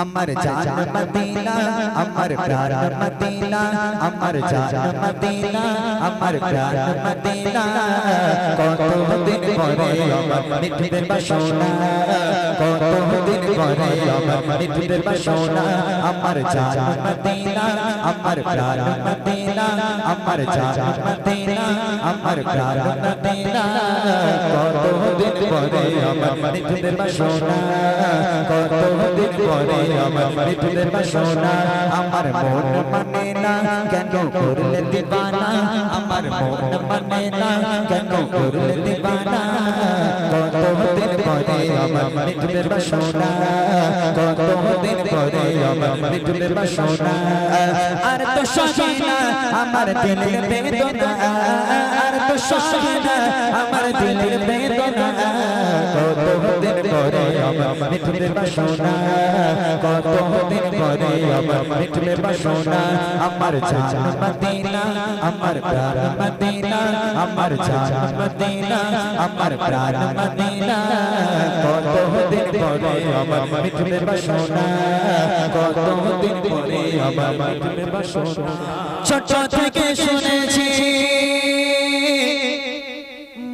আমার জান মদিনা আমার প্রাণ মদিনা আমার জান মদিনা আমার প্রাণ মদিনা কত দিন পরে আমার মিঠুদের বাসনা? কত দিন পরে আমার মিঠুদের বাসনা? আমার জান মদিনা আমার প্রাণ মদিনা আমার জান মদিনা আমার প্রাণ মদিনা। কত দিন পরে আমার মিঠুদের বাসনা? কত দিন পরে আমার মিঠুদের বাসনা? আমার মন মানে না কেন করলে দিবানা? আমার মন মানে না কেন করলে দিবানা কত দিন পরে আমার মিঠুদের বাসনা কত দিন পরে আমার মিঠুদের বাসনা। আর তো সহে আমার দিলের বেদনা, আর তো সহে আমার দিলের বেদনা। কত দিন পরে আমার মিঠুদের বাসনা, কত পরে আমার মিঠুদের বাসনা আমার জান মদিনা আমার প্রাণ মদিনা আমার জান মদিনা আমার প্রাণ মদিনা। কত দিন পরে আমার মিঠুদের বাসনা কত দিন পরে আমার মিঠুদের বাসনা। ছোট থেকে শুনেছি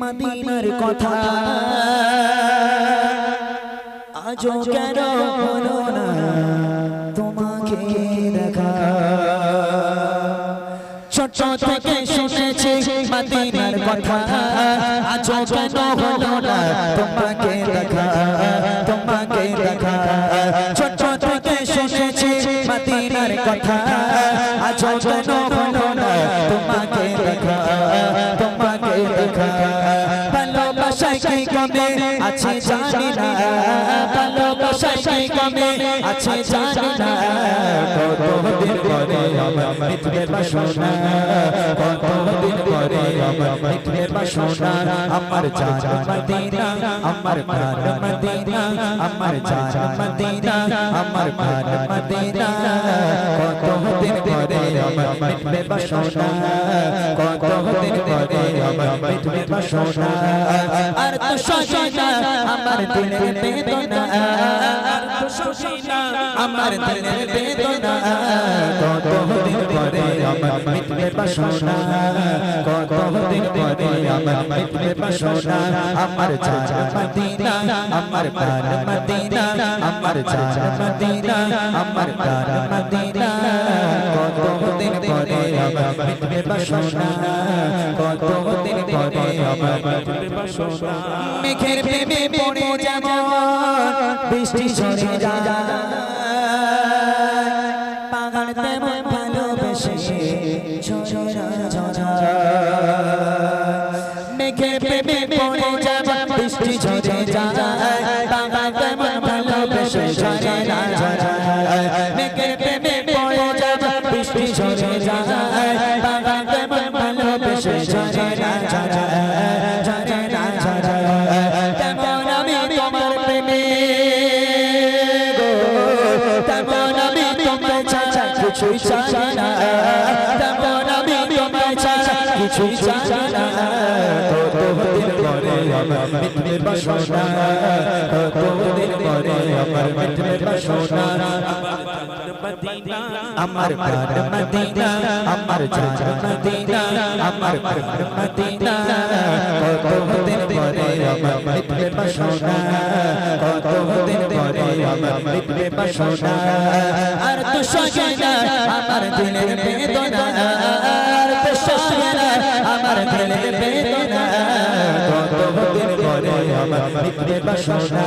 মদিনার কথা। আজও কেন হলো ছোট থেকে শুনেছি মদিনার কথা। আজও কেন হলো না ভালোবাসায় কমে আছে জানি না। পরে আমার মিত্রের বাসনা কত দিন পরে আমার মিত্রের বাসনা আমার জান মদিনা আমার প্রাণ মদিনা আমার জান মদিনা আমার প্রাণ মদিনা কত আমার মিত্রের বাসনা কত দিন পরে আমার মিত্রের বাসনা আর তো সজনা আমার দিলের বেদনা আর তো সজনা আমার দিলের বেদনা কত দিন পরে আমার মিত্রের বাসনা কত দিন পরে আমার মিত্রের বাসনা আমার জান মদিনা, আমার প্রাণ মদিনা আমার জান মদিনা আমার প্রাণ মদিনা। কত দিন পরে আমার বাসনা? কত দিন পরে আমার বাসনা? মেঘের প্রেমে পড়ে যেমন বৃষ্টি ঝরে যায়। পাগল তেমন ভালোবেসে ঝরা ঝরা মেঘের প্রেমে পড়ে যেমন বৃষ্টি ঝরে যায়। পাগল তেমন ভালোবেসে ঝরে ঝরা মেঘের প্রেমে পড়ে যেমন বৃষ্টি ঝরে যায় পাগল তেমন ভালোবেসে ঝরে কিছুই চাই না তেমন আমি তোমার ছাড়া কিছুই চাই না পরে মিত্রের বাসনা কত দিন পরে আমার মিত্রের বাসনা আমার প্রাণ মদিনা আমার পরে পরে কত দিন পরে বাসনা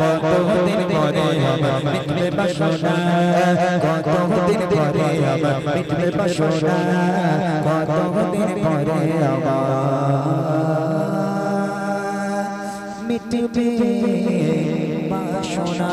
কত দিন পরে আমার মিত্রের বাসনা কত দিন পরে আমার মিত্রের বাসনা কত দিন পরে আমার মিটবে বাসনা।